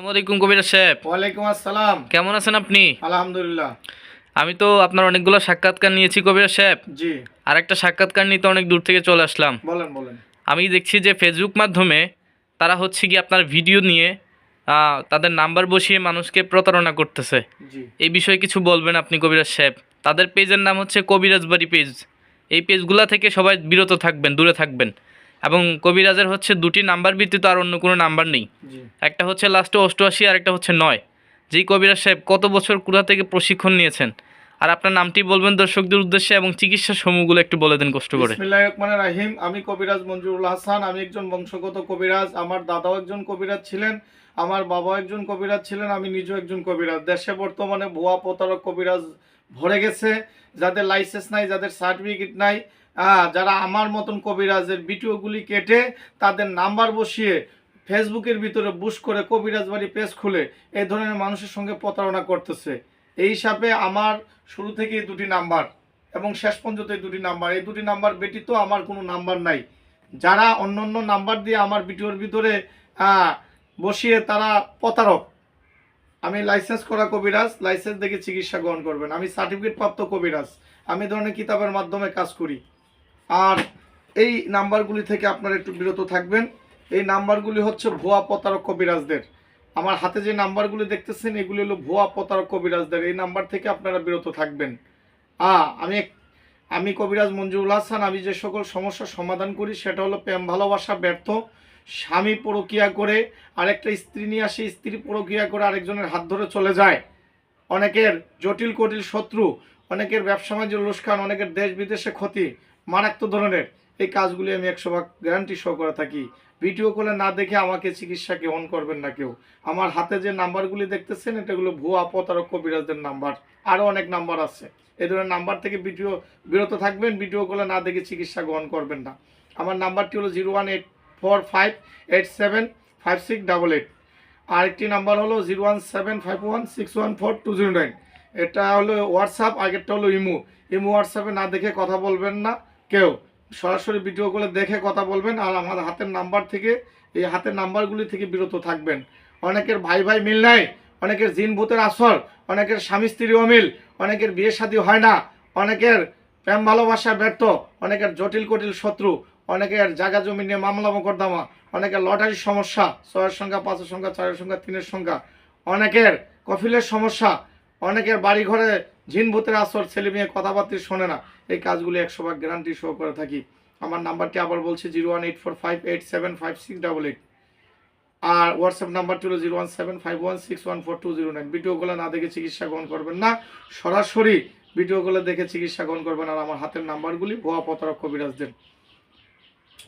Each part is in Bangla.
আসসালামু আলাইকুম সাহেব। ওয়ালাইকুম আসসালাম। কেমন আছেন আপনি? আলহামদুলিল্লাহ। আমি তো আপনার অনেকগুলো সাক্ষাৎকার নিয়েছি কবির সাহেব। জি। আর একটা সাক্ষাৎকার নিতে অনেক দূর থেকে চলে আসলাম। বলেন বলেন। আমি দেখছি যে ফেসবুক মাধ্যমে তারা হচ্ছে কি আপনার ভিডিও নিয়ে তাদের নাম্বার বসিয়ে মানুষকে প্রতারণা করতেছে। এই বিষয়ে কিছু বলবেন আপনি কবিরাজ সাহেব? তাদের পেজের নাম হচ্ছে কবিরাজ বাড়ি পেজ এই পেজগুলা থেকে সবাই বিরত থাকবেন দূরে থাকবেন। এবং কবিরাজের হচ্ছে দুটি নাম্বার ব্যতীত আর অন্য কোনো নাম্বার নেই। একটা হচ্ছে লাস্টে অষ্টআশি আর একটা হচ্ছে নয়। যেই কবিরাজ সাহেব কত বছর কোথা থেকে প্রশিক্ষণ নিয়েছেন? আর আপনার নামটি বলবেন দর্শকদের উদ্দেশ্যে এবং চিকিৎসা সমূহগুলো একটু বলে দেন কষ্ট করে। বিসমিল্লাহির রহমানির আমি কবিরাজ মঞ্জুরুল হাসান, আমি একজন বংশগত কবিরাজ, আমার দাদাও একজন কবিরাজ ছিলেন, আমার বাবা একজন কবিরাজ ছিলেন, আমি নিজেও একজন কবিরাজ। দেশে বর্তমানে ভুয়া প্রতারক কবিরাজ ভরে গেছে, যাদের লাইসেন্স নাই, যাদের সার্টিফিকেট নাই যারা আমার মতন কবিরাজের ভিডিওগুলি কেটে তাদের নাম্বার বসিয়ে ফেসবুকের ভিতরে বুশ করে কবিরাজ বাড়ি পেজ খুলে এই ধরনের মানুষের সঙ্গে প্রতারণা করতেছে। এই হিসাবে আমার শুরু থেকেই দুটি নাম্বার এবং শেষ পর্যন্ত এই দুটি নাম্বার। এই দুটি নাম্বার ব্যতীত আমার কোনো নাম্বার নাই। যারা অন্য অন্য নাম্বার দিয়ে আমার ভিডিওর ভিতরে বসিয়ে তারা প্রতারক। আমি লাইসেন্স করা কবিরাজ লাইসেন্স দেখে চিকিৎসা গ্রহণ করবেন। আমি সার্টিফিকেট প্রাপ্ত কবিরাজ। আমি ধরনের কিতাবের মাধ্যমে কাজ করি। আর এই নাম্বারগুলি থেকে আপনারা একটু বিরত থাকবেন। এই নাম্বারগুলি হচ্ছে ভুয়া প্রতারক কবিরাজদের। আমার হাতে যে নাম্বারগুলি দেখতেছেন, এগুলি হলো ভুয়া প্রতারক কবিরাজদের এই নাম্বার থেকে আপনারা বিরত থাকবেন। আ, আমি আমি কবিরাজ মঞ্জুরুল হাসান। আমি যে সকল সমস্যার সমাধান করি, সেটা হলো প্রেম, ভালোবাসা, ব্যর্থ, স্বামী পরকিয়া করে আরেকটা স্ত্রী নিয়ে আসে, স্ত্রী পরকিয়া করে আরেকজনের হাত ধরে চলে যায়। অনেকের জটিল কটিল শত্রু, অনেকের ব্যবসা বাণিজ্য লোসকান, অনেকের দেশ বিদেশে ক্ষতি, মারাত্মক ধরনের। এই কাজগুলি আমি একশো ভাগ গ্যারান্টি সহ করে থাকি। ভিডিও কলে না দেখে আমাকে চিকিৎসা গ্রহণ করবেন না কেউ। আমার হাতে যে নাম্বারগুলি দেখতেছেন এটাগুলো ভুয়া প্রতারক কবিরাজদের নাম্বার। আরও অনেক নাম্বার আছে। এই ধরনের নাম্বার থেকে ভিডিও বিরত থাকবেন, ভিডিও কলে না দেখে চিকিৎসা গ্রহণ করবেন না। আমার নাম্বারটি হলো zero one eight four five eight seven five six double eight. আরেকটি নাম্বার হলো zero one seven five one six one four two zero nine. এটা হলো হোয়াটসঅ্যাপ, আগেরটা হলো ইমো। ইমো, হোয়াটসঅ্যাপে না দেখে কথা বলবেন না কেউ। সরাসরি ভিডিও করে দেখে কথা বলবেন আর আমার হাতের নাম্বার থেকে, এই হাতের নাম্বারগুলি থেকে বিরত থাকবেন। অনেকের ভাই ভাই মিল নাই, অনেকের জিন ভূতের আসর অনেকের স্বামী স্ত্রী অমিল অনেকের বিয়ে শাদী হয় না, অনেকের প্রেম ভালোবাসা ব্যর্থ, অনেকের জটিল কটিল শত্রু, অনেকের জায়গা জমি নিয়ে মামলা মোকদ্দমা অনেকের লটারির সমস্যা, ছয়ের সংখ্যা, পাঁচের সংখ্যা, চারের সংখ্যা, তিনের সংখ্যা, অনেকের কফিলের সমস্যা, অনেকের বাড়ি ঘরে ঝিন ভূতের আসর, ছেলে মেয়ে কথাবার্তা শোনে না। এই কাজগুলি একশো ভাগ গ্যারান্টি শো করে থাকি। আমার নাম্বারটি আবার বলছি zero one eight four five eight seven five six double eight আর হোয়াটসঅ্যাপ নাম্বারটি হলো zero one seven five one six one four two zero nine ভিডিওগুলো না দেখে চিকিৎসা গ্রহণ করবেন না। সরাসরি ভিডিওগুলো দেখে চিকিৎসা গ্রহণ করবেন আর আমার হাতের নাম্বারগুলি ভুয়া প্রতারক কবিরাজদের।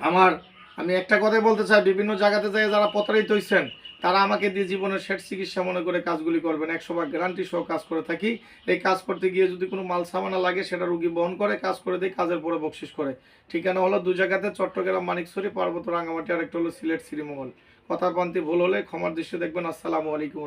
আমার, আমি একটা কথাই বলতে চাই, বিভিন্ন জায়গাতে যাই যারা প্রতারিত হয়েছেন তারা আমাকে দিয়ে জীবনের শেষ চিকিৎসা মনে করে কাজগুলি করবেন। একশো ভাগ গ্যারান্টি সহ কাজ করে থাকি। এই কাজ করতে গিয়ে যদি কোনো মাল সামানা লাগে, সেটা রুগী বহন করে, কাজ করে দিই কাজের পরে বকশিস করে। ঠিকানা হলো দু জায়গাতে চট্টগ্রাম মানিকছড়ি, পার্বত্য রাঙামাটি আরেকটা হলো সিলেট শ্রীমঙ্গল। কথার পান্তি ভুল হলে ক্ষমার দৃশ্য দেখবেন। আসসালামু আলাইকুম